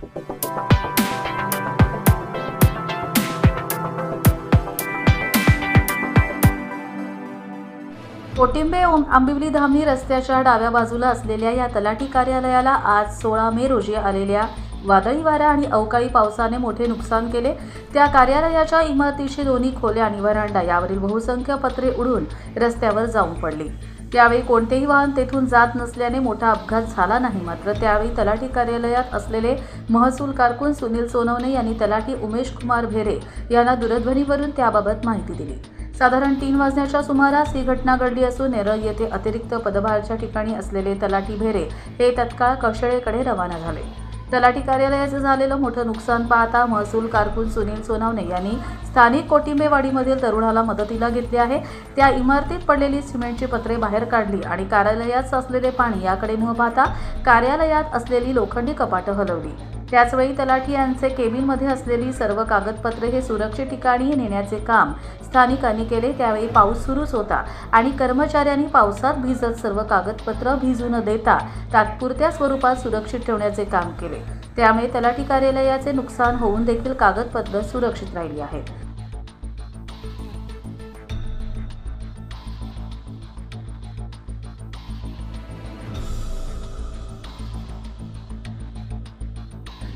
कोटिंबे ओम- आंबिवली धामणी रस्त्याच्या डाव्या बाजूला असलेल्या या तलाठी कार्यालयाला आज सोळा मे रोजी आलेल्या वादळी वारा आणि अवकाळी पावसाने मोठे नुकसान केले. त्या कार्यालयाच्या इमारतीची दोन्ही खोल्या आणि वरांडा यावरील बहुसंख्य पत्रे उडून रस्त्यावर जाऊन पडली. त्यावेळी कोणतेही वाहन तेथून जात नसल्याने मोठा अपघात झाला नाही. मात्र त्यावेळी तलाठी कार्यालयात असलेले महसूल कारकून सुनील सोनवणे यांनी तलाठी उमेश कुमार भेरे यांना दूरध्वनीवरून त्याबाबत माहिती दिली. साधारण तीन वाजण्याच्या सुमारास ही घटना घडली असून नेरळ येथे अतिरिक्त पदभारच्या ठिकाणी असलेले तलाठी भेरे हे तत्काळ कौशळेकडे रवाना झाले. तलाठी कार्यालयाचं झालेलं मोठं नुकसान पाहता महसूल कारकून सुनील सोनावणे यांनी स्थानिक कोटिंबेवाडीमधील तरुणाला मदतीला घेतली आहे. त्या इमारतीत पडलेली सिमेंटची पत्रे बाहेर काढली आणि कार्यालयात साचलेले पाणी याकडे न पाहता कार्यालयात असलेली लोखंडी कपाटं हलवली. त्याचवेळी तलाठी यांचे केबिनमध्ये असलेली सर्व कागदपत्रे हे सुरक्षित ठिकाणी नेण्याचे काम स्थानिकांनी केले. त्यावेळी पाऊस सुरूच होता आणि कर्मचाऱ्यांनी पावसात भिजत सर्व कागदपत्र भिजू न देता तात्पुरत्या स्वरूपात सुरक्षित ठेवण्याचे काम केले. त्यामुळे तलाठी कार्यालयाचे नुकसान होऊन देखील कागदपत्र सुरक्षित राहिली आहेत.